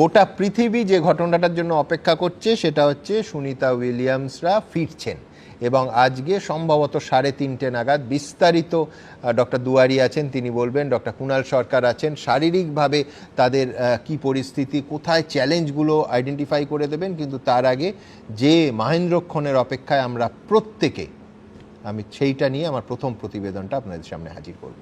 গোটা পৃথিবী যে ঘটনাটার জন্য অপেক্ষা করছে সেটা হচ্ছে সুনিতা উইলিয়ামসরা ফিরছেন এবং আজকে সম্ভবত সাড়ে তিনটে নাগাদ বিস্তারিত ডক্টর দুয়ারি আছেন, তিনি বলবেন, ডক্টর কুণাল সরকার আছেন, শারীরিকভাবে তাদের কি পরিস্থিতি, কোথায় চ্যালেঞ্জগুলো আইডেন্টিফাই করে দেবেন, কিন্তু তার আগে যে মাহেন্দ্রক্ষণের অপেক্ষায় আমরা প্রত্যেকে, আমি সেইটা নিয়ে আমার প্রথম প্রতিবেদনটা আপনাদের সামনে হাজির করব।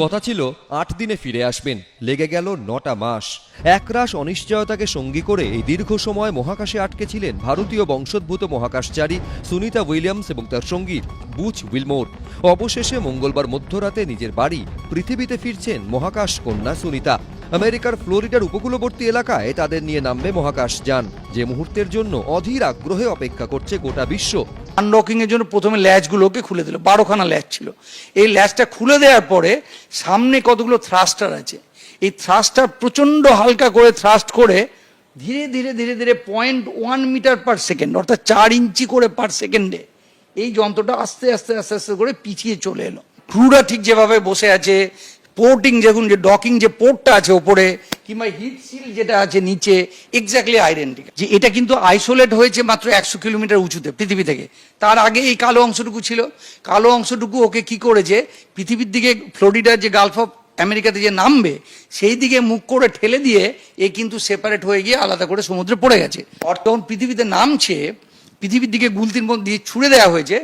কথা ছিল, আট দিনে ফিরে আসবেন। লেগে গেল নটা মাস। একরাশ অনিশ্চয়তাকে সঙ্গী করে এই দীর্ঘ সময় মহাকাশে আটকে ছিলেন ভারতীয় বংশোদ্ভূত মহাকাশচারী সুনিতা উইলিয়ামস এবং তার সঙ্গী বুচ উইলমোর। অবশেষে মঙ্গলবার মধ্যরাতে নিজের বাড়ি পৃথিবীতে ফিরছেন মহাকাশ কন্যা সুনিতা। আমেরিকার ফ্লোরিডার উপকূলবর্তী এলাকায় তাদের নিয়ে নামবে মহাকাশ যান যে মুহূর্তের জন্য অধীর আগ্রহে অপেক্ষা করছে গোটা বিশ্ব। আনলকিং এর জন্য প্রথমে ল্যাচগুলোকে খুলে দিল, বারোখানা ল্যাচ ছিল। এই ল্যাচটা খুলে দেওয়ার পরে সামনে কতগুলো থ্রাস্টার আছে? এই থ্রাস্টার প্রচণ্ড হালকা করে থ্রাস্ট করে ধীরে ধীরে ধীরে ধীরে point one meter per second অর্থাৎ চার ইঞ্চি করে পার সেকেন্ডে এই যন্ত্রটা আস্তে আস্তে আস্তে আস্তে করে পিছিয়ে চলে এলো। ক্রুরা ঠিক যেভাবে বসে আছে পোর্টিং যেগুন যে ডকিং যে পোর্টটা আছে ওপরে, কিংবা হিট সিল যেটা আছে নিচে এক্স্যাক্টলি আইডেন্টিক যে এটা কিন্তু আইসোলেট হয়েছে মাত্র একশো কিলোমিটার উঁচুতে পৃথিবী থেকে। তার আগে এই কালো অংশটুকু ছিল। কালো অংশটুকু ওকে কি করেছে? পৃথিবীর দিকে ফ্লোরিডার যে গালফ অফ আমেরিকাতে যে নামবে, সেই দিকে মুখ করে ঠেলে দিয়ে এ কিন্তু সেপারেট হয়ে গিয়ে আলাদা করে সমুদ্রে পড়ে গেছে। তখন পৃথিবীতে নামছে, পৃথিবীর দিকে গুলতির মধ্যে দিয়ে ছুড়ে দেওয়া হয়েছে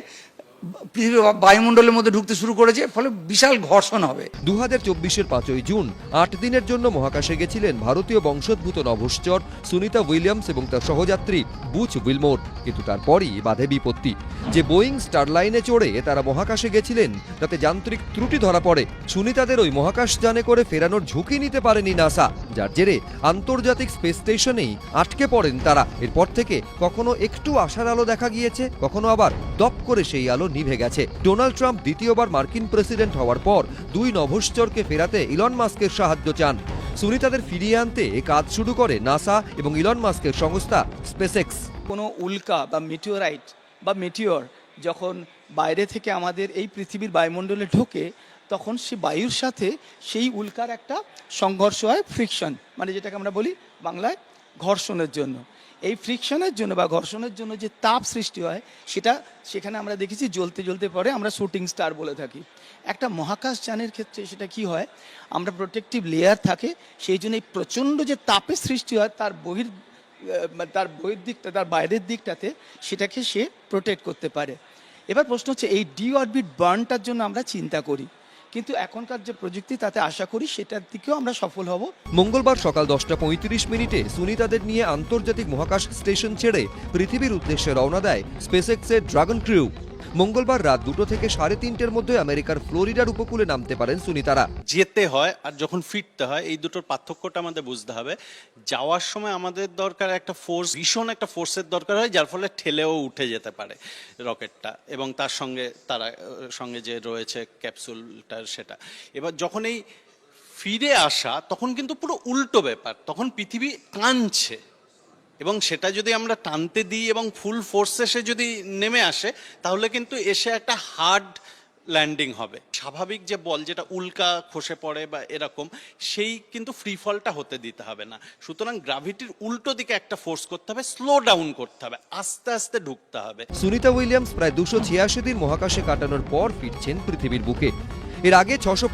পৃথিবীর বায়ুমণ্ডলের মধ্যে ঢুকতে শুরু করেছে, ফলে বিশাল ঘর্ষণ হবে। দু হাজার চব্বিশের পাঁচই জুন, আট দিনের জন্য মহাকাশে গেছিলেন ভারতীয় বংশোদ্ভূত নভশ্চর সুনিতা উইলিয়ামস এবং তার সহযাত্রী বুচ উইলমোর। কিন্তু তারপরই বাধে বিপত্তি। যে বোয়িং স্টারলাইনে চড়ে তারা মহাকাশে গেছিলেন, তাতে যান্ত্রিক ত্রুটি ধরা পড়ে। সুনিতাদের ওই মহাকাশ যানে করে ফেরানোর ঝুঁকি নিতে পারেনি নাসা, যার জেরে আন্তর্জাতিক স্পেস স্টেশনেই আটকে পড়েন তারা। এরপর থেকে কখনো একটু আশার আলো দেখা গিয়েছে, কখনো আবার দপ করে সেই আলো নিভে গেছে। ডোনাল্ড ট্রাম্প দ্বিতীয়বার মার্কিন প্রেসিডেন্ট হওয়ার পর দুই নভশ্চরকে ফেরাতে ইলন মাস্কের সাহায্য চান। সুনিতাদের ফিরিয়ে আনতে এ কাজ শুরু করে নাসা এবং ইলন মাস্কের সংস্থা স্পেসেক্স কোনো উল্কা বা মিটিওরাইট বা মেটিওর যখন বাইরে থেকে আমাদের এই পৃথিবীর বায়ুমণ্ডলে ঢোকে, তখন সে বায়ুর সাথে সেই উল্কার একটা সংঘর্ষ হয় ফ্রিকশন মানে যেটাকে আমরা বলি বাংলায় ঘর্ষণের জন্য। এই ফ্রিকশনের জন্য বা ঘর্ষণের জন্য যে তাপ সৃষ্টি হয়, সেটা সেখানে আমরা দেখেছি জ্বলতে জ্বলতে পরে আমরা শুটিং স্টার বলে থাকি। একটা মহাকাশ যানের ক্ষেত্রে সেটা কি হয়, আমরা প্রোটেকটিভ লেয়ার থাকে, সেই জন্য এই প্রচণ্ড যে তাপের সৃষ্টি হয়, তার বহির তার বহির দিকটা, তার বাইরের দিকটাতে সেটাকে সে প্রোটেক্ট করতে পারে। এবার প্রশ্ন হচ্ছে, এই ডি অরবিট বার্নটার জন্য আমরা চিন্তা করি। কিন্তু এখনকার যে প্রযুক্তি তাতে আশা করি সেটার দিকেও আমরা সফল হব। মঙ্গলবার সকাল দশটা পঁয়ত্রিশ মিনিটে সুনিতাদের নিয়ে আন্তর্জাতিক মহাকাশ স্টেশন ছেড়ে পৃথিবীর উদ্দেশ্যে রওনা দেয় স্পেসএক্সের ড্রাগন ক্রিউ মঙ্গলবার রাত দুটো থেকে সাড়ে তিনটের মধ্যে আমেরিকার ফ্লোরিডার উপকূলে নামতে পারেন সুনিতারা। যেতে হয় আর যখন ফিরতে হয়, এই দুটোর পার্থক্যটা আমাদের বুঝতে হবে। যাওয়ার সময় আমাদের দরকার একটা ফোর্স ভীষণ একটা ফোর্সের দরকার হয়, যার ফলে ঠেলেও উঠে যেতে পারে রকেটটা এবং তার সঙ্গে তারা সঙ্গে যে রয়েছে ক্যাপসুলটার সেটা। এবার যখন এই ফিরে আসা, তখন কিন্তু পুরো উল্টো ব্যাপার, তখন পৃথিবী কাঁদছে। এবং সেটা যদি আমরা টানতে দিই এবং ফুল ফোর্সে সে যদি নেমে আসে, তাহলে কিন্তু এসে একটা হার্ড ল্যান্ডিং হবে। স্বাভাবিক যে বল যেটা উল্কা খসে পড়ে বা এরকম, সেই কিন্তু ফ্রি ফলটা হতে দিতে হবে না। সুতরাং গ্রাভিটির উল্টো দিকে একটা ফোর্স করতে হবে স্লো ডাউন করতে হবে, আস্তে আস্তে ঢুকতে হবে। সুনিতা উইলিয়ামস প্রায় দুশো ছিয়াশি দিন মহাকাশে কাটানোর পর ফিরছেন পৃথিবীর বুকে। এর আগে ছশো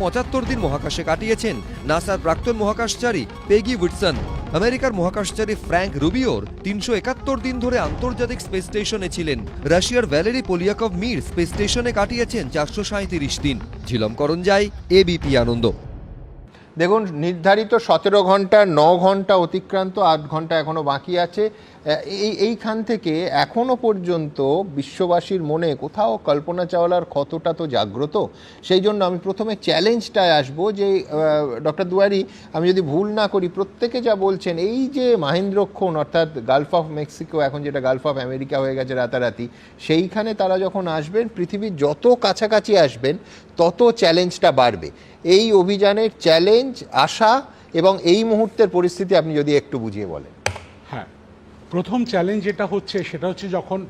দিন মহাকাশে কাটিয়েছেন নাসার প্রাক্তন মহাকাশচারী পেগি উইটসন। আমেরিকার মহাকাশচারী ফ্র্যাঙ্ক রুবিওর তিনশো একাত্তর দিন ধরে আন্তর্জাতিক স্পেস স্টেশনে ছিলেন। রাশিয়ার ভ্যালেরি পোলিয়াকভ মির স্পেস স্টেশনে কাটিয়েছেন চারশো সাঁত্রিশ দিন। ঝিলম করঞ্জাই, এবিপি আনন্দ। দেখুন, নির্ধারিত সতেরো ঘণ্টা, ন ঘণ্টা অতিক্রান্ত, আট ঘণ্টা এখনও বাকি আছে। এই, এইখান থেকে এখনও পর্যন্ত বিশ্ববাসীর মনে কোথাও কল্পনা চাওয়ালার ক্ষতটা তো জাগ্রত। সেই জন্য আমি প্রথমে চ্যালেঞ্জটায় আসব যে ডক্টর দুয়ারি, আমি যদি ভুল না করি, প্রত্যেকে যা বলছেন, এই যে মাহেন্দ্রক্ষণ অর্থাৎ গালফ অফ মেক্সিকো এখন যেটা গালফ অফ আমেরিকা হয়ে গেছে রাতারাতি, সেইখানে তারা যখন আসবেন, পৃথিবীর যত কাছাকাছি আসবেন, তত চ্যালেঞ্জটা বাড়বে। এই অভিযানের চ্যালেঞ্জ, আশা এবং এই মুহূর্তের পরিস্থিতি আপনি যদি একটু বুঝিয়ে বলেন। প্রথম চ্যালেঞ্জ যেটা হচ্ছে সেটা হচ্ছে যখন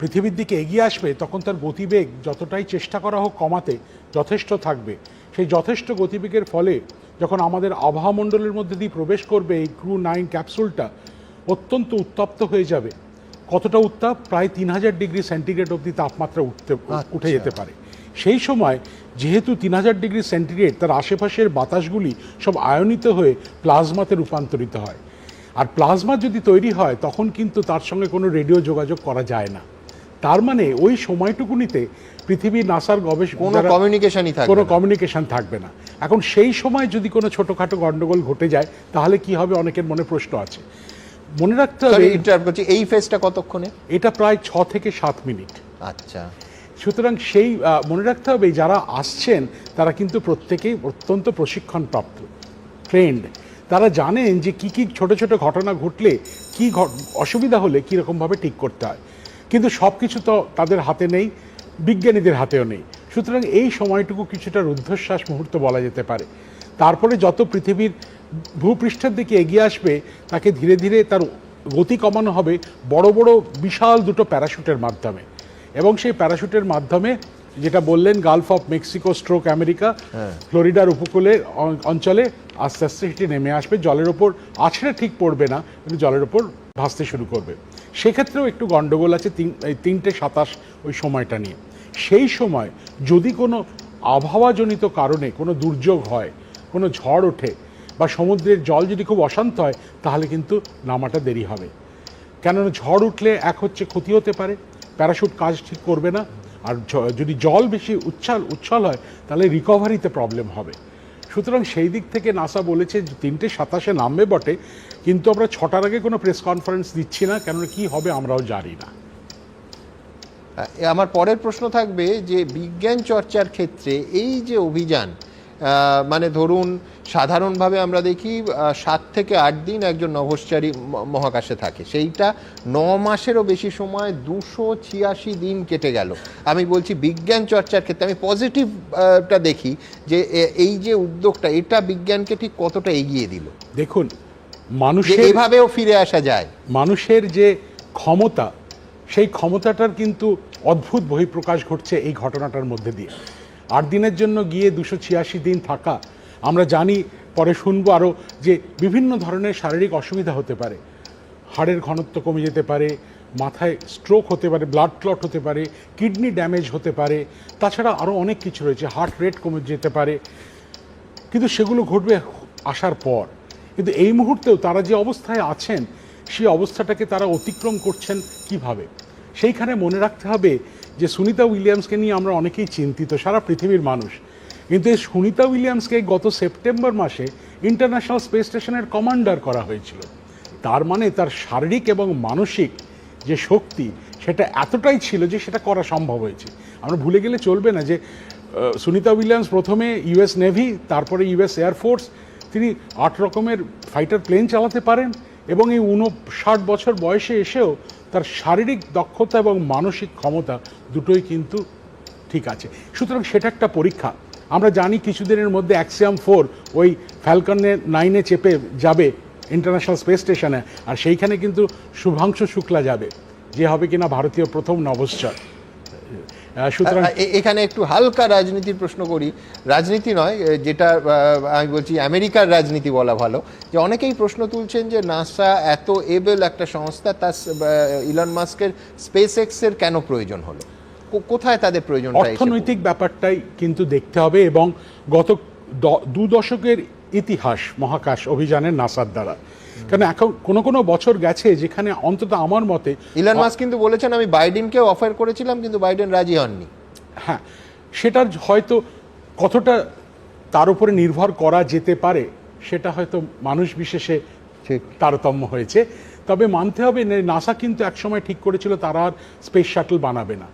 পৃথিবীর দিকে এগিয়ে আসবে তখন তার গতিবেগ যতটাই চেষ্টা করা হোক কমাতে যথেষ্ট থাকবে। সেই যথেষ্ট গতিবেগের ফলে যখন আমাদের আবহামণ্ডলের মধ্যে দিয়ে প্রবেশ করবে এই ক্রু নাইন ক্যাপসুলটা অত্যন্ত উত্তপ্ত হয়ে যাবে। কতটা উত্তাপ? প্রায় তিন হাজার ডিগ্রি সেন্টিগ্রেড অবধি তাপমাত্রা উঠতে উঠে যেতে পারে। সেই সময় যেহেতু তিন হাজার ডিগ্রি সেন্টিগ্রেড তার আশেপাশের বাতাসগুলি সব আয়নিত হয়ে প্লাজমাতে রূপান্তরিত হয়। আর প্লাজমা যদি তৈরি হয় তখন কিন্তু তার সঙ্গে কোনো রেডিও যোগাযোগ করা যায় না। তার মানে ওই সময়টুকুনিতে পৃথিবীর নাসার কোনো গবেষণা কমিউনিকেশনই থাকবে কোনো। কমিউনিকেশন থাকবে না। এখন সেই সময় যদি কোনো ছোটোখাটো গন্ডগোল ঘটে যায় তাহলে কি হবে অনেকের মনে প্রশ্ন আছে। মনে রাখতে হবে এই ফেজটা কতক্ষণে? এটা প্রায় ছ থেকে সাত মিনিট। আচ্ছা। সুতরাং সেই মনে রাখতে হবে যারা আসছেন তারা কিন্তু প্রত্যেকেই অত্যন্ত প্রশিক্ষণপ্রাপ্ত ট্রেন্ড তারা জানেন যে কি কি ছোট ছোট ঘটনা ঘটলে কি অসুবিধা হলে কীরকমভাবে ঠিক করতে হয়। কিন্তু সব কিছু তো তাদের হাতে নেই, বিজ্ঞানীদের হাতেও নেই। সুতরাং এই সময়টুকু কিছুটা রুদ্ধশ্বাস মুহূর্ত বলা যেতে পারে। তারপরে যত পৃথিবীর ভূপৃষ্ঠের দিকে এগিয়ে আসবে, তাকে ধীরে ধীরে তার গতি কমানো হবে বড় বড় বিশাল দুটো প্যারাশুটের মাধ্যমে। এবং সেই প্যারাশুটের মাধ্যমে যেটা বললেন Gulf of Mexico stroke America ফ্লোরিডার উপকূলে অঞ্চলে আস্তে আস্তে সেটি নেমে আসবে। জলের ওপর আছড়ে ঠিক পড়বে না কিন্তু জলের ওপর ভাসতে শুরু করবে। সেক্ষেত্রেও একটু গন্ডগোল আছে তিন এই তিনটে সাতাশ ওই সময়টা নিয়ে। সেই সময় যদি কোনো আবহাওয়াজনিত কারণে কোনো দুর্যোগ হয় কোনো ঝড় ওঠে বা সমুদ্রের জল যদি খুব অশান্ত হয় তাহলে কিন্তু নামাটা দেরি হবে। কেননা ঝড় উঠলে এক হচ্ছে ক্ষতি হতে পারে প্যারাশুট কাজ ঠিক করবে না আর যদি জল বেশি উচ্ছাল উচ্ছ্বল হয়, তাহলে রিকভারিতে প্রবলেম হবে। সুতরাং সেই দিক থেকে নাসা বলেছে তিনটে সাতাশে নামবে বটে, কিন্তু আমরা ছটার আগে কোনো প্রেস কনফারেন্স দিচ্ছি না, কেননা কি হবে আমরাও জানি না। আমার পরের প্রশ্ন থাকবে যে বিজ্ঞান চর্চার ক্ষেত্রে এই যে অভিযান মানে ধরুন সাধারণভাবে আমরা দেখি সাত থেকে আট দিন একজন নভশ্চারী মহাকাশে থাকে। সেইটা ন মাসেরও বেশি সময় দুশো ছিয়াশি দিন কেটে গেল। আমি বলছি বিজ্ঞান চর্চার ক্ষেত্রে আমি পজিটিভটা দেখি যে এই যে উদ্যোগটা এটা বিজ্ঞানকে ঠিক কতটা এগিয়ে দিল। দেখুন মানুষের এভাবেও ফিরে আসা যায়। মানুষের যে ক্ষমতা সেই ক্ষমতাটার কিন্তু অদ্ভুত বহিঃপ্রকাশ ঘটছে এই ঘটনাটার মধ্যে দিয়ে। আট দিনের জন্য গিয়ে দুশো ছিয়াশি দিন থাকা। আমরা জানি, পরে শুনব আরও যে বিভিন্ন ধরনের শারীরিক অসুবিধা হতে পারে। হাড়ের ঘনত্ব কমে যেতে পারে, মাথায় স্ট্রোক হতে পারে ব্লাড ক্লট হতে পারে কিডনি ড্যামেজ হতে পারে, তাছাড়া আরও অনেক কিছু রয়েছে হার্ট রেট কমে যেতে পারে। কিন্তু সেগুলো ঘটবে আসার পর। কিন্তু এই মুহূর্তেও তারা যে অবস্থায় আছেন, সেই অবস্থাটাকে তারা অতিক্রম করছেন কীভাবে? সেইখানে মনে রাখতে হবে যে সুনিতা উইলিয়ামসকে নিয়ে আমরা অনেকেই চিন্তিত, সারা পৃথিবীর মানুষ। কিন্তু এই সুনিতা উইলিয়ামসকে গত সেপ্টেম্বর মাসে ইন্টারন্যাশনাল স্পেস স্টেশনের কমান্ডার করা হয়েছিল। তার মানে তার শারীরিক এবং মানসিক যে শক্তি, সেটা এতটাই ছিল যে সেটা করা সম্ভব হয়েছে। আমরা ভুলে গেলে চলবে না যে সুনিতা উইলিয়ামস প্রথমে ইউএস নেভি, তারপরে ইউএস এয়ারফোর্স তিনি আট রকমের ফাইটার প্লেন চালাতে পারেন এবং এই উনষাট বছর বয়সে এসেও তার শারীরিক দক্ষতা এবং মানসিক ক্ষমতা দুটোই কিন্তু ঠিক আছে। সুতরাং সেটা একটা পরীক্ষা। আমরা জানি কিছুদিনের মধ্যে অ্যাক্সিয়াম ফোর ওই ফ্যালকনে নাইনে চেপে যাবে ইন্টারন্যাশনাল স্পেস স্টেশনে আর সেইখানে কিন্তু শুভাংশু শুক্লা যাবে, যে হবে কিনা ভারতীয় প্রথম নভশ্চর। এখানে একটু হালকা রাজনীতির প্রশ্ন করি। রাজনীতি নয় যেটা আমি বলছি আমেরিকার রাজনীতি বলা ভালো। যে অনেকেই প্রশ্ন তুলছেন যে নাসা এত এবেল একটা সংস্থা তার ইলন মাস্কের স্পেস এক্সের কেন প্রয়োজন হলো? কোথায় তাদের প্রয়োজন অর্থনৈতিক ব্যাপারটাই কিন্তু দেখতে হবে এবং গত দ- দশকের ইতিহাস মহাকাশ অভিযানের নাসার দ্বারা। কারণ এখন কোনো কোনো বছর গেছে যেখানে অন্তত আমার মতে ইলন মাস্ক কিন্তু বলেছেন আমি বাইডেনকেও অফার করেছিলাম কিন্তু বাইডেন রাজি হননি। হ্যাঁ সেটার হয়তো কতটা তার উপরে নির্ভর করা যেতে পারে সেটা হয়তো মানুষ বিশেষে তারতম্য হয়েছে। তবে মানতে হবে নাসা কিন্তু একসময় ঠিক করেছিল তারা আর স্পেস শাটল বানাবে না।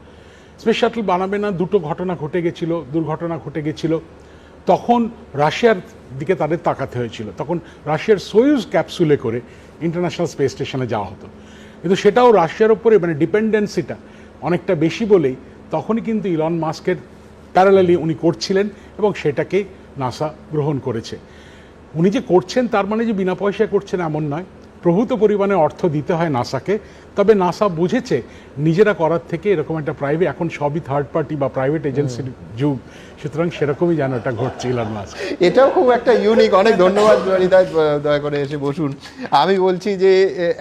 স্পেস শাটল বানাবে না দুটো ঘটনা ঘটে গেছিল দুর্ঘটনা ঘটে গেছিল। তখন রাশিয়ার দিকে তাদের তাকাতে হয়েছিল। তখন রাশিয়ার সোয়ুজ ক্যাপসুলে করে ইন্টারন্যাশনাল স্পেস স্টেশনে যাওয়া হতো। কিন্তু সেটাও রাশিয়ার ওপরে মানে ডিপেন্ডেন্সিটা অনেকটা বেশি বলেই তখনই কিন্তু ইলন মাস্কের প্যারালালি উনি করছিলেন এবং সেটাকে নাসা গ্রহণ করেছে। উনি যে করছেন তার মানে যে বিনা পয়সায় করছেন এমন নয়। প্রভূত পরিমাণে অর্থ দিতে হয় নাসাকে। তবে নাসা বুঝেছে নিজেরা করার থেকে এরকম একটা প্রাইভেট এখন সবই থার্ড পার্টি বা প্রাইভেট এজেন্সির যুগ। সুতরাং সেরকমই যেন এটা ঘটছে ইলন মাস্ক এটাও খুব একটা ইউনিক অনেক ধন্যবাদ দয়া করে এসে বসুন। আমি বলছি যে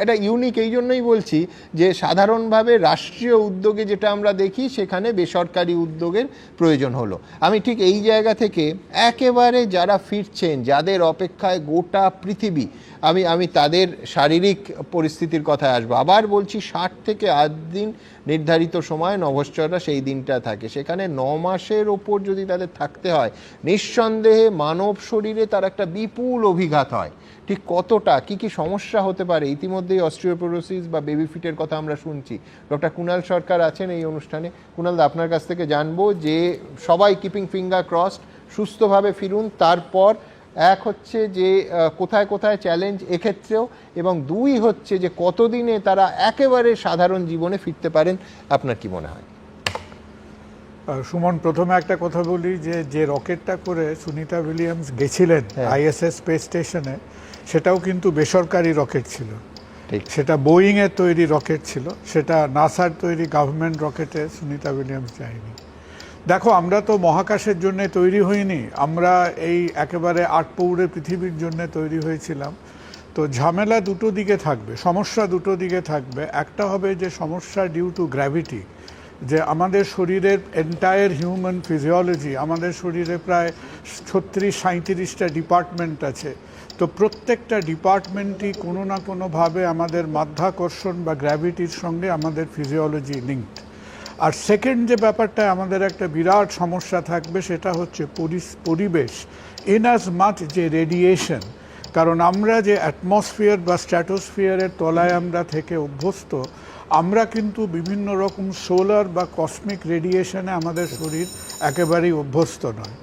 এটা ইউনিক এই জন্যই বলছি যে সাধারণভাবে রাষ্ট্রীয় উদ্যোগে যেটা আমরা দেখি সেখানে বেসরকারি উদ্যোগের প্রয়োজন হলো। আমি ঠিক এই জায়গা থেকে একেবারে যারা ফিরছেন যাদের অপেক্ষায় গোটা পৃথিবী আমি আমি তাদের শারীরিক পরিস্থিতির কথায় আসব। আবার বলছি, ষাট থেকে আট দিন নির্ধারিত সময় নভশ্চররা সেই দিনটা থাকে। সেখানে ন মাসের ওপর যদি তাদের থাকতে হয়, নিঃসন্দেহে মানব শরীরে তার একটা বিপুল অভিঘাত হয়। ঠিক কতটা, কি কি সমস্যা হতে পারে, ইতিমধ্যেই অস্ট্রিওপোরোসিস বা বেবি ফিটের কথা আমরা শুনছি। ডক্টর কুণাল সরকার আছেন এই অনুষ্ঠানে। কুণাল দা, আপনার কাছ থেকে জানব যে সবাই কিপিং ফিঙ্গার ক্রসড, সুস্থভাবে ফিরুন, তারপর এক হচ্ছে যে কোথায় কোথায় চ্যালেঞ্জ এক্ষেত্রেও এবং দুই হচ্ছে যে কতদিনে তারা একেবারে সাধারণ জীবনে ফিরতে পারেন আপনার কি মনে হয়? সুমন প্রথমে একটা কথা বলি যে যে রকেটটা করে সুনিতা উইলিয়ামস গেছিলেন হ্যাঁ। আইএসএস স্পেস স্টেশনে সেটাও কিন্তু বেসরকারি রকেট ছিল। ঠিক। সেটা বোয়িং এর তৈরি রকেট ছিল। সেটা নাসার তৈরি গভর্নমেন্ট রকেটে সুনিতা উইলিয়ামস যায়নি। দেখো, আমরা তো মহাকাশের জন্য তৈরি হইনি। আমরা এই একেবারে আটপৌরে পৃথিবীর জন্য তৈরি হয়েছিলাম। তো ঝামেলা দুটো দিকে থাকবে, সমস্যা দুটো দিকে থাকবে। একটা হবে যে, সমস্যা ডিউ টু গ্র্যাভিটি যে আমাদের শরীরের এন্টায়ার হিউম্যান ফিজিওলজি আমাদের শরীরে প্রায় ছত্রিশ সাঁত্রিশটা ডিপার্টমেন্ট আছে। তো প্রত্যেকটা ডিপার্টমেন্টই কোনো না কোনোভাবে আমাদের মাধ্যাকর্ষণ বা গ্র্যাভিটির সঙ্গে আমাদের ফিজিওলজি লিঙ্কড আর সেকেন্ড যে ব্যাপারটা আমাদের একটা বিরাট সমস্যা থাকবে সেটা হচ্ছে পরিবেশ। ইন অ্যাজ মাচ যে রেডিয়েশন কারণ আমরা যে অ্যাটমসফিয়ার বা স্ট্র্যাটোস্ফিয়ারের তলায় আমরা থেকে অভ্যস্ত, আমরা কিন্তু বিভিন্ন রকম সোলার বা কসমিক রেডিয়েশনে আমাদের শরীর একেবারেই অভ্যস্ত নয়।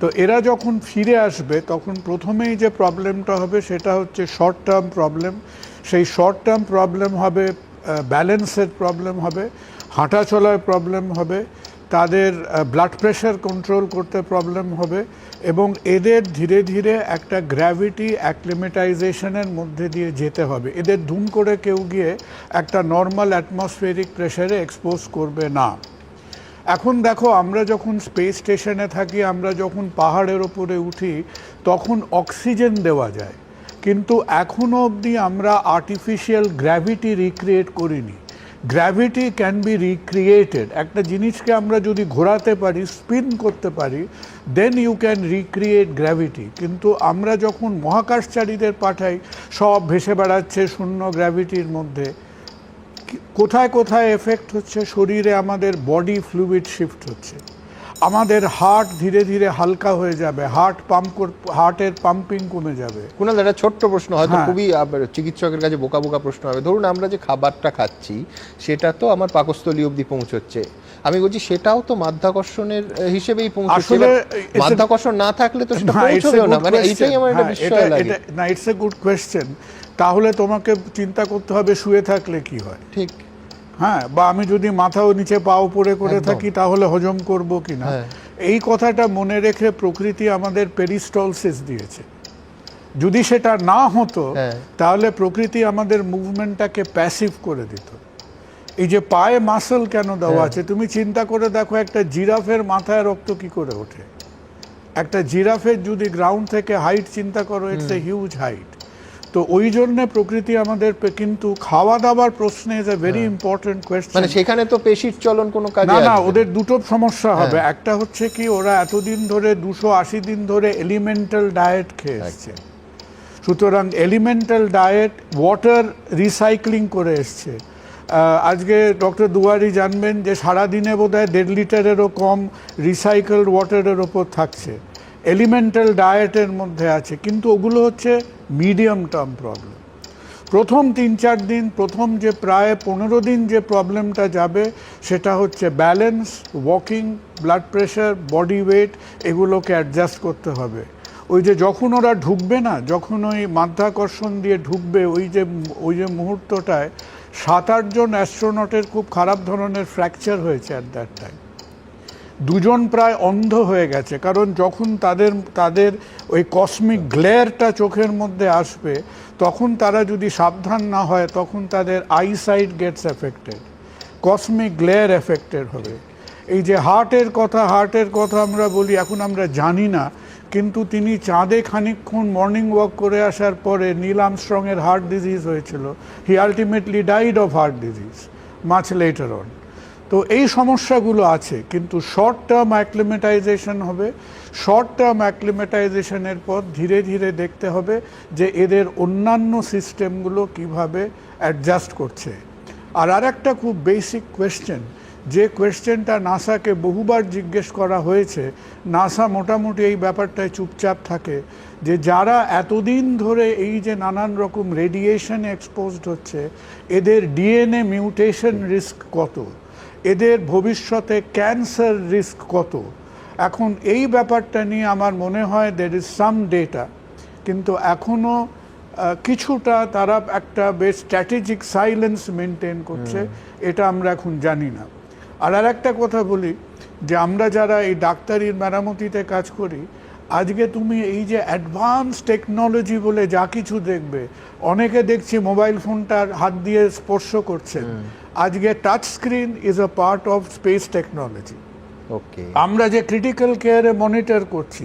তো এরা যখন ফিরে আসবে, তখন প্রথমেই যে প্রবলেমটা হবে সেটা হচ্ছে শর্ট টার্ম প্রবলেম সেই শর্ট টার্ম প্রবলেম হবে ব্যালেন্সের প্রবলেম হবে। হাঁটা চলায় প্রবলেম হবে, তাদের ব্লাড প্রেশার কন্ট্রোল করতে প্রবলেম হবে এবং এদের ধীরে ধীরে একটা গ্র্যাভিটি অ্যাক্লিমেটাইজেশনের মধ্যে দিয়ে যেতে হবে। এদের ধুম করে কেউ গিয়ে একটা নর্মাল অ্যাটমসফিয়ারিক প্রেশারে এক্সপোজ করবে না। এখন দেখো, আমরা যখন স্পেস স্টেশনে থাকি, আমরা যখন পাহাড়ের ওপরে উঠি, তখন অক্সিজেন দেওয়া যায়। কিন্তু এখনও অবধি আমরা আর্টিফিশিয়াল গ্র্যাভিটি রিক্রিয়েট করিনি। গ্র্যাভিটি ক্যান বি রিক্রিয়েটেড একটা জিনিসকে আমরা যদি ঘোরাতে পারি স্পিন করতে পারি then you can recreate gravity কিন্তু আমরা যখন মহাকাশচারীদের পাঠাই, সব ভেসে বেড়াচ্ছে শূন্য গ্র্যাভিটির মধ্যে কোথায় কোথায় এফেক্ট হচ্ছে? শরীরে আমাদের বডি ফ্লুইড শিফট হচ্ছে। আমাদের হার্ট ধীরে ধীরে হালকা হয়ে যাবে হার্ট পাম্প হার্টের পাম্পিং কমে যাবে। কুণাল একটা ছোট্ট প্রশ্ন হয়তো হ্যাঁ। খুবই চিকিৎসকের কাছে বোকা বোকা প্রশ্ন হবে। ধরুন আমরা যে খাবারটা খাচ্ছি সেটা তো আমার পাকস্থলী অবধি পৌঁছচ্ছে। আমি বলছি সেটাও তো মাধ্যাকর্ষণের হিসেবেই পৌঁছচ্ছে। মাধ্যাকর্ষণ না থাকলে তো সেটা পৌঁছবেও না। মানে এইটাই আমার একটা হ্যাঁ, এটা- লাগে। না ইটস এ গুড কোয়েশ্চেন তাহলে তোমাকে চিন্তা করতে হবে শুয়ে থাকলে কি হয়। ঠিক। হ্যাঁ বা আমি যদি মাথাও নিচে পা উপরে করে থাকি তাহলে হজম করব কিনা? হ্যাঁ। এই কথাটা মনে রেখে প্রকৃতি আমাদের পেরিস্টলসিস দিয়েছে। যদি সেটা না হতো হ্যাঁ। তাহলে প্রকৃতি আমাদের মুভমেন্টটাকে প্যাসিভ করে দিত। এই যে পায়ে মাসল কেন দেওয়া হ্যাঁ। আছে? তুমি চিন্তা করে দেখো একটা জিরাফের মাথায় রক্ত কি করে ওঠে? একটা জিরাফের যদি গ্রাউন্ড থেকে হাইট চিন্তা করো ইটস এ হিউজ হাইট তো ওই জন্য প্রকৃতি আমাদের কিন্তু খাওয়া দাওয়ার প্রশ্নে is a very important question মানে সেখানে তো পেশির চলন কোনো কাজে না না ওদের দুটো সমস্যা হবে। হ্যাঁ। একটা হচ্ছে কি ওরা এতদিন ধরে দুশো আশি দিন ধরে এলিমেন্টাল ডায়েট খেয়ে এসছে সুতরাং এলিমেন্টাল ডায়েট ওয়াটার রিসাইক্লিং করে এসছে। আজকে ডক্টর দুয়ারি জানবেন যে সারাদিনে বোধহয় দেড় লিটারেরও কম রিসাইকেলড ওয়াটারের ওপর থাকছে। এলিমেন্টাল ডায়েটের মধ্যে আছে, কিন্তু ওগুলো হচ্ছে মিডিয়াম টার্ম প্রবলেম প্রথম তিন চার দিন, প্রথম যে প্রায় পনেরো দিন যে প্রবলেমটা যাবে, সেটা হচ্ছে balance walking blood pressure body weight এগুলোকে অ্যাডজাস্ট করতে হবে। ওই যে যখন ওরা ঢুকবে না, যখন ওই মাধ্যাকর্ষণ দিয়ে ঢুকবে, ওই যে ওই যে মুহূর্তটায়, সাত আটজন অ্যাস্ট্রোনটের খুব খারাপ ধরনের ফ্র্যাকচার হয়েছে অ্যাট দ্যাট টাইম দুজন প্রায় অন্ধ হয়ে গেছে। কারণ যখন তাদের তাদের ওই কসমিক গ্লেয়ারটা চোখের মধ্যে আসবে, তখন তারা যদি সাবধান না হয়, তখন তাদের eyesight gets affected cosmic glare affected হবে। এই যে হার্টের কথা হার্টের কথা আমরা বলি, এখন আমরা জানি না, কিন্তু তিনি চাঁদে খানিকক্ষণ মর্নিং ওয়াক করে আসার পরে নীল আমস্ট্রংয়ের হার্ট ডিজিজ হয়েছিল। He ultimately died of heart disease much later on তো এই সমস্যাগুলো আছে, কিন্তু শর্ট টার্ম অ্যাক্লিমেটাইজেশন হবে। শর্ট টার্ম অ্যাক্লিমেটাইজেশনের পর ধীরে ধীরে দেখতে হবে যে এদের অন্যান্য সিস্টেমগুলো কীভাবে অ্যাডজাস্ট করছে। আর আরেকটা খুব বেসিক কোয়েশ্চেন যে কোয়েশ্চেনটা নাসাকে বহুবার জিজ্ঞেস করা হয়েছে নাসা মোটামুটি এই ব্যাপারটায় চুপচাপ থাকে যে যারা এতদিন ধরে এই যে নানান রকম রেডিয়েশনে এক্সপোজড হচ্ছে, এদের ডিএনএ মিউটেশন রিস্ক কত? এদের ভবিষ্যতে ক্যান্সার রিস্ক কত? এখন এই ব্যাপারটা নিয়ে আমার মনে হয় দের ইজ সাম ডেটা কিন্তু এখনও কিছুটা তারা একটা বেশ স্ট্র্যাটেজিক সাইলেন্স মেনটেন করছে এটা আমরা এখন জানি না। আর আর একটা কথা বলি যে আমরা যারা এই ডাক্তারির মেরামতিতে কাজ করি আজকে তুমি এই যে অ্যাডভান্স টেকনোলজি বলে যা কিছু দেখবে অনেকে দেখছি মোবাইল ফোনটার হাত দিয়ে স্পর্শ করছেন। আজকে touch screen is a part of space technology আমরা যে ক্রিটিক্যাল কেয়ারে মনিটর করছি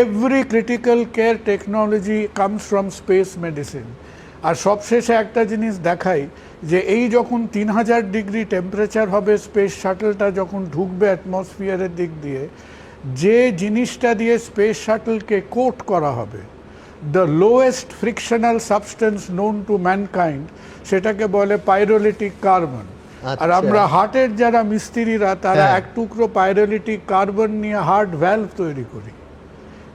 every critical care technology comes from space medicine আর সবশেষে একটা জিনিস দেখাই যে এই যখন তিন হাজার ডিগ্রি টেম্পারেচার হবে স্পেস শাটলটা যখন ঢুকবে অ্যাটমসফিয়ারের দিক দিয়ে যে জিনিসটা দিয়ে স্পেস শাটলকে কোট করা হবে the lowest frictional substance known to mankind সেটাকে বলে পাইরোলিটিক কার্বন আর আচ্ছা। আমরা হার্টের যারা মিস্ত্রিরা তারা হ্যাঁ। এক টুকরো পাইরোলিটিক কার্বন নিয়ে হার্ট ভ্যালভ তৈরি করি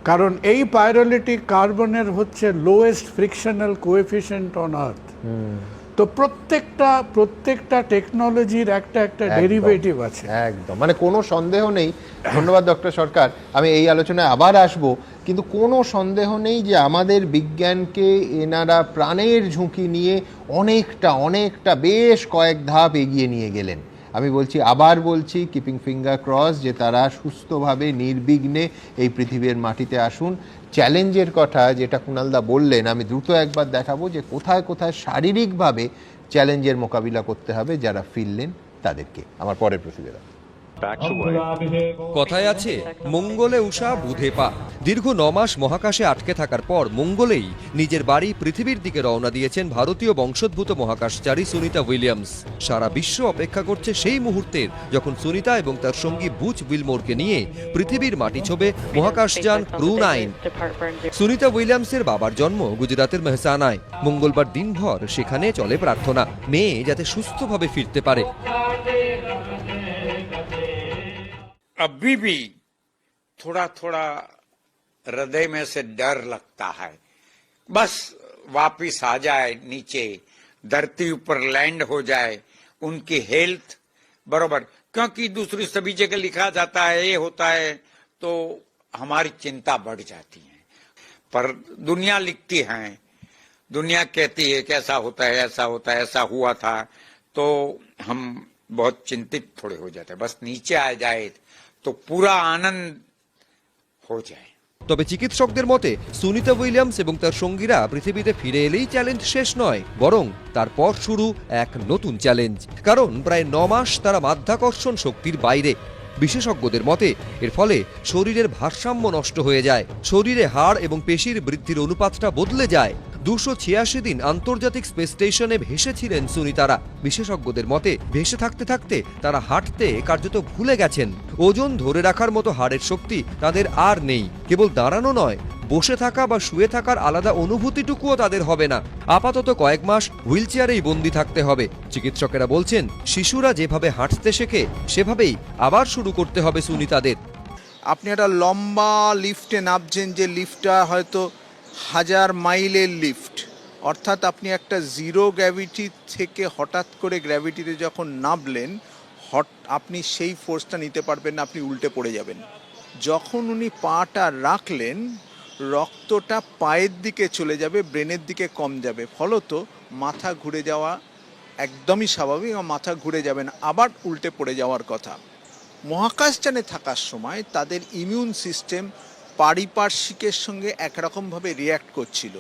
কারণ এই পাইরোলিটিক কার্বনের হচ্ছে lowest frictional coefficient on earth তো প্রত্যেকটা প্রত্যেকটা টেকনোলজির একটা একটা ডেরিভেটিভ আছে। একদম। মানে কোনো সন্দেহ নেই। ধন্যবাদ ডক্টর সরকার। আমি এই আলোচনায় আবার আসব। কিন্তু কোনো সন্দেহ নেই যে আমাদের বিজ্ঞানকে এনারা প্রাণের ঝুঁকি নিয়ে অনেকটা অনেকটা বেশ কয়েক ধাপ এগিয়ে নিয়ে গেলেন। আমি বলছি আবার বলছি কিপিং ফিঙ্গার ক্রস যে তারা সুস্থভাবে নির্বিঘ্নে এই পৃথিবীর মাটিতে আসুন। চ্যালেঞ্জের কথা যেটা কুণালদা বললেন, আমি দ্রুত একবার দেখাবো যে কোথায় কোথায় শারীরিকভাবে চ্যালেঞ্জের মোকাবিলা করতে হবে যারা ফিরলেন তাদেরকে। আমার পরের প্রতিবেদন। কথায় আছে, মঙ্গলে উষা বুধে পা দীর্ঘ নমাস মহাকাশে আটকে থাকার পর মঙ্গলেই নিজের বাড়ি পৃথিবীর দিকে রওনা দিয়েছেন ভারতীয় বংশোদ্ভূত মহাকাশচারী সুনিতা উইলিয়ামস। সারা বিশ্ব অপেক্ষা করছে সেই মুহূর্তের যখন সুনিতা এবং তার সঙ্গী বুচ উইলমোরকে নিয়ে পৃথিবীর মাটি ছোবে মহাকাশযান ক্রু নাইন। সুনিতা উইলিয়ামসের বাবার জন্ম গুজরাতের মেহসানায়। মঙ্গলবার দিনভর সেখানে চলে প্রার্থনা। মেয়ে যাতে সুস্থভাবে ফিরতে পারে। अभी भी थोड़ा थोड़ा हृदय में से डर लगता है। बस वापिस आ जाए नीचे, धरती ऊपर लैंड हो जाए, उनकी हेल्थ, बरोबर। क्योंकि दूसरी सभी जगह लिखा जाता है, ये होता है तो हमारी चिंता बढ़ जाती है। पर दुनिया लिखती है, दुनिया कहती है कि ऐसा होता है, ऐसा होता है, ऐसा हुआ था तो हम बहुत चिंतित थोड़े हो जाते हैं। बस नीचे आ जाए तो पूरा आनंद हो जाए তবে চিকিৎসকদের মতে সুনিতা উইলিয়ামস এবং তার সঙ্গীরা পৃথিবীতে ফিরে এলেই চ্যালেঞ্জ শেষ নয় বরং তারপর শুরু এক নতুন চ্যালেঞ্জ কারণ প্রায় ন মাস তারা মাধ্যাকর্ষণ শক্তির বাইরে বিশেষজ্ঞদের মতে এর ফলে শরীরের ভারসাম্য নষ্ট হয়ে যায় শরীরে হাড় এবং পেশির বৃদ্ধির অনুপাতটা বদলে যায় দুশো ছিয়াশি দিন আন্তর্জাতিক স্পেস স্টেশনে ভেসেছিলেন সুনিতারা। বিশেষজ্ঞদের মতে, ভেসে থাকতে থাকতে তারা হাঁটতে কার্যত ভুলে গেছেন। ওজন ধরে রাখার মতো হাড়ের শক্তি তাদের আর নেই। কেবল দাঁড়ানো নয়, বসে থাকা বা শুয়ে থাকার আলাদা অনুভূতিটুকুও তাদের হবে না। আপাতত কয়েক মাস হুইল চেয়ারেই বন্দি থাকতে হবে। চিকিৎসকেরা বলছেন, শিশুরা যেভাবে হাঁটতে শেখে, সেভাবেই আবার শুরু করতে হবে সুনিতাদের। আপনি একটা লম্বা লিফটে নামছেন যে লিফটটা হয়তো হাজার মাইলের লিফট, অর্থাৎ আপনি একটা জিরো গ্র্যাভিটি থেকে হঠাৎ করে গ্র্যাভিটিতে যখন নামলেন, হট, আপনি সেই ফোর্সটা নিতে পারবেন না, আপনি উল্টে পড়ে যাবেন। যখন উনি পাটা রাখলেন, রক্তটা পায়ের দিকে চলে যাবে, ব্রেনের দিকে কম যাবে। ফলত মাথা ঘুরে যাওয়া একদমই স্বাভাবিক মাথা ঘুরে যাবেন আবার উল্টে পড়ে যাওয়ার কথা। মহাকাশযানে থাকার সময় তাদের ইমিউন সিস্টেম পারিপার্শ্বিকের সঙ্গে একরকমভাবে রিয়্যাক্ট করছিল।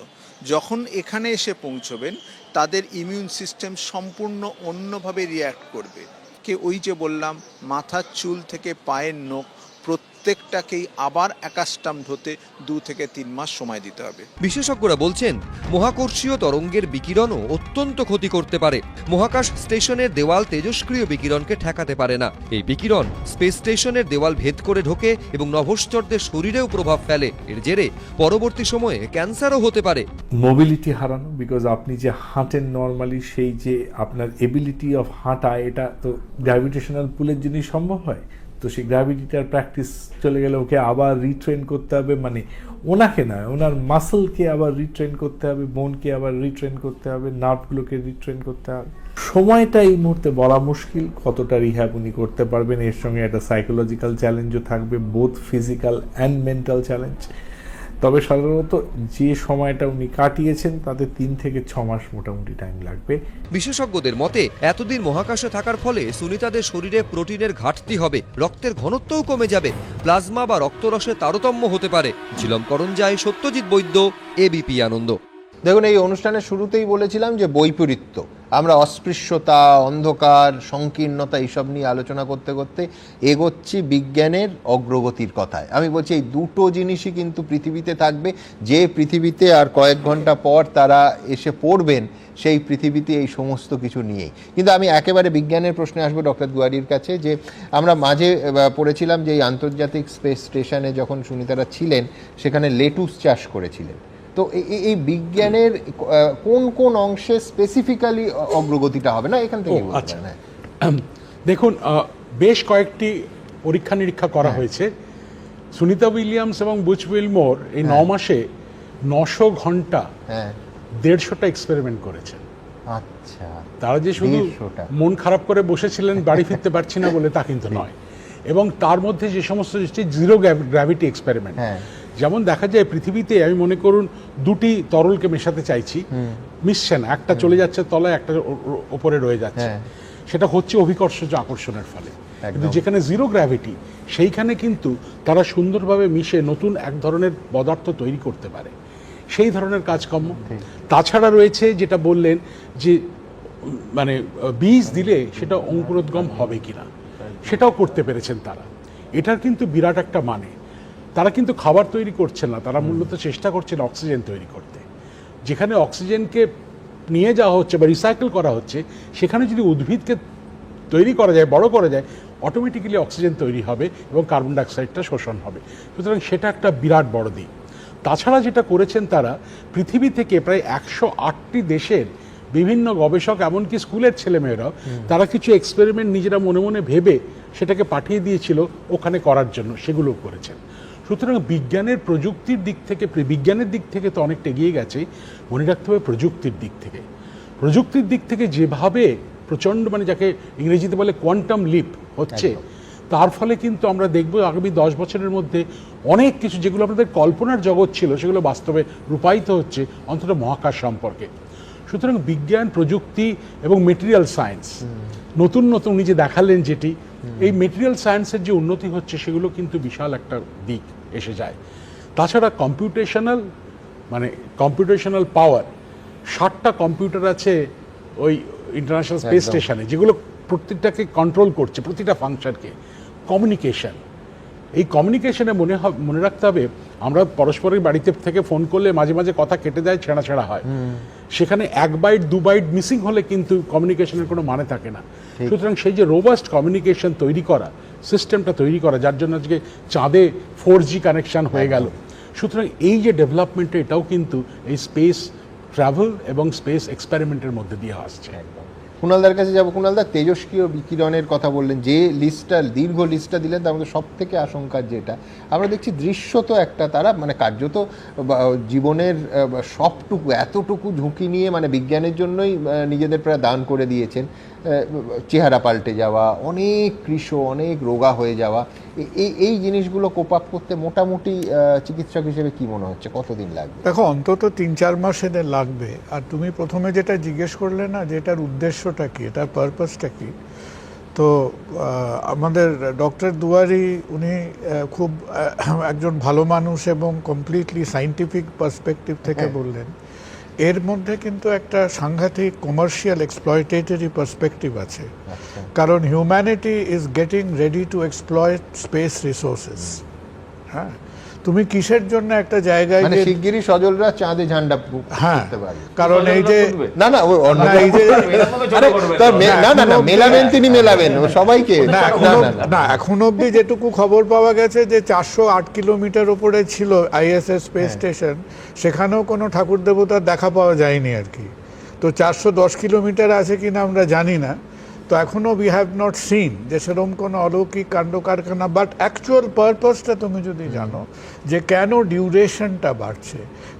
যখন এখানে এসে পৌঁছবেন, তাদের ইমিউন সিস্টেম সম্পূর্ণ অন্যভাবে রিয়্যাক্ট করবে। কে ওই যে বললাম, মাথার চুল থেকে পায়ের নখ প্রত্যেকটাকেই আবার একাস্টাম হতে দু থেকে তিন মাস সময় দিতে হবে। বিশেষজ্ঞরা বলছেন মহাকর্ষীয় তরঙ্গের বিকিরণও অত্যন্ত ক্ষতি করতে পারে। মহাকাশ স্টেশনের দেওয়াল তেজস্ক্রিয় বিকিরণকে ঠেকাতে পারে না। এই বিকিরণ স্পেস স্টেশনের দেওয়াল ভেদ করে ঢোকে এবং নভশ্চরদের শরীরেও প্রভাব ফেলে। এর জেরে পরবর্তী সময়ে ক্যান্সারও হতে পারে। মোবিলিটি হারানো বিকজ আপনি যে হাঁটেন নর্মালি সেই যে আপনার এবিলিটি অফ হাঁটা এটা তো গ্র্যাভিটেশনাল পুলের জন্যই সম্ভব হয়। তো সেই গ্র্যাভিটিটার প্র্যাকটিস চলে গেলে ওকে আবার রিট্রেন করতে হবে। মানে ওনাকে না, ওনার মাসলকে আবার রিট্রেন করতে হবে বোনকে আবার রিট্রেন করতে হবে নার্ভগুলোকে রিট্রেন করতে হবে। সময়টা এই মুহূর্তে বলা মুশকিল, কতটা রিহ্যাব উনি করতে পারবেন, এর সঙ্গে একটা সাইকোলজিক্যাল চ্যালেঞ্জও থাকবে both physical and mental challenge তবে সাধারণত যে সময়টা উনি কাটিয়েছেন, তাতে তিন থেকে ছ মাস মোটামুটি টাইম লাগবে। বিশেষজ্ঞদের মতে, এতদিন মহাকাশে থাকার ফলে সুনিতাদের শরীরে প্রোটিনের ঘাটতি হবে, রক্তের ঘনত্বও কমে যাবে, প্লাজমা বা রক্তরসে তারতম্য হতে পারে। ঝিলম যায় সত্যজিৎ বৈদ্য এবিপি আনন্দ। দেখুন, এই অনুষ্ঠানের শুরুতেই বলেছিলাম যে বৈপরীত্য। আমরা অস্পৃশ্যতা, অন্ধকার, সংকীর্ণতা এইসব নিয়ে আলোচনা করতে করতে এগোচ্ছি বিজ্ঞানের অগ্রগতির কথায়। আমি বলছি, এই দুটো জিনিসই কিন্তু পৃথিবীতে থাকবে। যে পৃথিবীতে আর কয়েক ঘণ্টা পর তারা এসে পড়বেন, সেই পৃথিবীতে এই সমস্ত কিছু নিয়েই। কিন্তু আমি একেবারে বিজ্ঞানের প্রশ্নে আসব ডক্টর গুয়ারির কাছে যে, আমরা মাঝে পড়েছিলাম যে এই আন্তর্জাতিক স্পেস স্টেশনে যখন সুনিতারা ছিলেন, সেখানে লেটুস চাষ করেছিলেন। তো এই বিজ্ঞানের কোন কোন অংশে স্পেসিফিক্যালি অগ্রগতিটা হবে না এখান থেকে আচ্ছা। হ্যাঁ। দেখুন বেশ কয়েকটি পরীক্ষা নিরীক্ষা করা হয়েছে সুনিতা উইলিয়ামস এবং বুচ উইলমোর এই ন মাসে নশো ঘণ্টা হ্যাঁ দেড়শোটা এক্সপেরিমেন্ট করেছেন আচ্ছা তারা যে শুধু। মন খারাপ করে বসেছিলেন বাড়ি ফিরতে পারছি না বলে তা কিন্তু নয় এবং তার মধ্যে যে সমস্ত জিরো গ্র্যাভিটি এক্সপেরিমেন্ট হ্যাঁ। যেমন দেখা যায় পৃথিবীতে আমি মনে করুন দুটি তরলকে মেশাতে চাইছি মিশছে না একটা চলে যাচ্ছে তলায় একটা ওপরে রয়ে যাচ্ছে। হ্যাঁ। সেটা হচ্ছে অভিকর্ষজ আকর্ষণের ফলে। কিন্তু যেখানে জিরো গ্র্যাভিটি সেইখানে কিন্তু তারা সুন্দরভাবে মিশে নতুন এক ধরনের পদার্থ তৈরি করতে পারে। সেই ধরনের কাজকর্ম। তাছাড়া রয়েছে যেটা বললেন যে মানে বীজ দিলে সেটা অঙ্কুরোদ্গম হবে কিনা সেটাও করতে পেরেছেন তারা। এটার কিন্তু বিরাট একটা মানে। তারা কিন্তু খাবার তৈরি করছে না তারা মূলত চেষ্টা করছেন অক্সিজেন তৈরি করতে। যেখানে অক্সিজেনকে নিয়ে যাওয়া হচ্ছে বা রিসাইকেল করা হচ্ছে সেখানে যদি উদ্ভিদকে তৈরি করা যায় বড় করা যায় অটোমেটিক্যালি অক্সিজেন তৈরি হবে এবং কার্বন ডাইঅক্সাইডটা শোষণ হবে। সুতরাং সেটা একটা বিরাট বড় দিক। তাছাড়া যেটা করেছেন তারা পৃথিবী থেকে প্রায় একশো আটটি দেশের বিভিন্ন গবেষক এমনকি স্কুলের ছেলেমেয়েরাও তারা কিছু এক্সপেরিমেন্ট নিজেরা মনে মনে ভেবে সেটাকে পাঠিয়ে দিয়েছিল ওখানে করার জন্য সেগুলো করেছেন। সুতরাং বিজ্ঞানের প্রযুক্তির দিক থেকে বিজ্ঞানের দিক থেকে তো অনেকটা এগিয়ে গেছে মনে রাখতে হবে প্রযুক্তির দিক থেকে। প্রযুক্তির দিক থেকে যেভাবে প্রচণ্ড মানে যাকে ইংরেজিতে বলে কোয়ান্টাম লিপ হচ্ছে তার ফলে কিন্তু আমরা দেখব আগামী দশ বছরের মধ্যে অনেক কিছু যেগুলো আপনাদের কল্পনার জগৎ ছিল সেগুলো বাস্তবে রূপায়িত হচ্ছে অন্তত মহাকাশ সম্পর্কে। সুতরাং বিজ্ঞান প্রযুক্তি এবং মেটেরিয়াল সায়েন্স নতুন নতুন উনি যে দেখালেন যেটি এই মেটেরিয়াল সায়েন্সের যে উন্নতি হচ্ছে সেগুলো কিন্তু বিশাল একটা দিক এসে যায়। তাছাড়া কম্পিউটেশনাল মানে কম্পিউটেশনাল পাওয়ার ষাটটা কম্পিউটার আছে ওই ইন্টারন্যাশনাল স্পেস স্টেশনে যেগুলো প্রত্যেকটাকে কন্ট্রোল করছে প্রতিটা ফাংশনকে কমিউনিকেশন এই কমিউনিকেশনে মনে হবে মনে রাখতে হবে আমরা পরস্পরের বাড়িতে থেকে ফোন করলে মাঝে মাঝে কথা কেটে দেয় ছেঁড়া ছেঁড়া হয় সেখানে এক বাইট দু বাইট মিসিং হলে কিন্তু কমিউনিকেশনের কোনো মানে থাকে না। সুতরাং সেই যে রোবাস্ট কমিউনিকেশন তৈরি করা সিস্টেমটা তৈরি করা যার জন্য আজকে চাঁদে ফোর জি কানেকশন হয়ে গেল। সুতরাং এই যে ডেভেলপমেন্টটা এটাও কিন্তু এই স্পেস ট্রাভেল এবং স্পেস এক্সপেরিমেন্টের মধ্যে দিয়ে আসছে। কুণালদার কাছে যাব। কুণালদার তেজস্ক্রিয় বিকিরণের কথা বললেন। যে লিস্টটা, দীর্ঘ লিস্টটা দিলেন, তার মধ্যে সব থেকে আশঙ্কার যেটা, আমরা দেখছি দৃশ্য তো একটা, তারা মানে কার্যত জীবনের সবটুকু, এতটুকু ঝুঁকি নিয়ে মানে বিজ্ঞানের জন্যই নিজেদের প্রায় দান করে দিয়েছেন। চেহারা পাল্টে যাওয়া অনেক কৃষ অনেক রোগা হয়ে যাওয়া এই এই জিনিসগুলো কোপ আপ করতে মোটামুটি চিকিৎসক হিসেবে কি মনে হচ্ছে? কতদিন লাগবে? দেখো অন্তত তিন চার মাস এদের লাগবে। আর তুমি প্রথমে যেটা জিজ্ঞেস করলে না যে এটার উদ্দেশ্যটা কি এটার পারপাসটা কি তো আমাদের ডক্টর দুয়ারি উনি খুব একজন ভালো মানুষ এবং কমপ্লিটলি সাইন্টিফিক পার্সপেক্টিভ থেকে বললেন। এর মধ্যে কিন্তু একটা সাংঘাতিক কমার্শিয়াল এক্সপ্লয়টেটরি পার্সপেক্টিভ আছে। কারণ humanity is getting ready to exploit space resources হ্যাঁ? তুমি কিসের জন্য একটা জায়গায় মানে যে শিগগিরই সজলরা চাঁদে ঝান্ডা হ্যাঁ করতে পারবে। কারণ এই যে না না ও অন্য এই যে না না না মেলাবেন তিনি মেলাবেন ও সবাইকে। না না এখনও না না। না এখন অবধি যেটুকু খবর পাওয়া গেছে যে চারশো আট কিলোমিটার উপরে ছিল আইএসএস স্পেস স্টেশন সেখানেও কোনো ঠাকুর দেবতার দেখা পাওয়া যায়নি আর কি। তো চারশো দশ কিলোমিটার আছে কিনা আমরা জানি না তো এখনও উই হ্যাভ নট সিন যে সেরকম কোনো অলৌকিক কাণ্ড কারখানা বাট অ্যাকচুয়াল পারপাসটা তুমি যদি জানো যে কেন ডিউরেশনটা বাড়ছে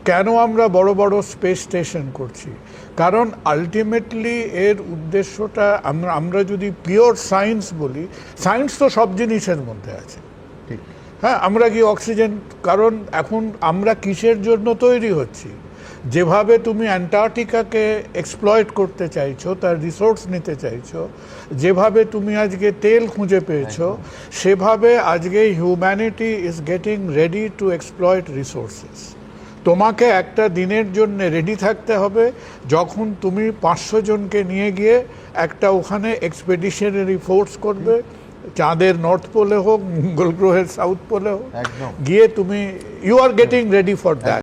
কেন আমরা বড় বড় স্পেস স্টেশন করছি কারণ আলটিমেটলি এর উদ্দেশ্যটা আমরা আমরা যদি পিওর সায়েন্স বলি সায়েন্স তো সব জিনিসের মধ্যে আছে। হ্যাঁ আমরা কি অক্সিজেন কারণ এখন আমরা কিসের জন্য তৈরি হচ্ছি? যেভাবে তুমি অ্যান্টার্কটিকাকে এক্সপ্লয়েট করতে চাইছো তার রিসোর্স নিতে চাইছো যেভাবে তুমি আজকে তেল খুঁজে পেয়েছ সেভাবে আজকে humanity is getting ready to exploit resources তোমাকে একটা দিনের জন্য রেডি থাকতে হবে যখন তুমি পাঁচশো জনকে নিয়ে গিয়ে একটা ওখানে এক্সপেডিশনারি ফোর্স করবে চাঁদের নর্থ পোলে হোক মঙ্গল গ্রহের সাউথ পোলে হোক গিয়ে তুমি you are getting ready for that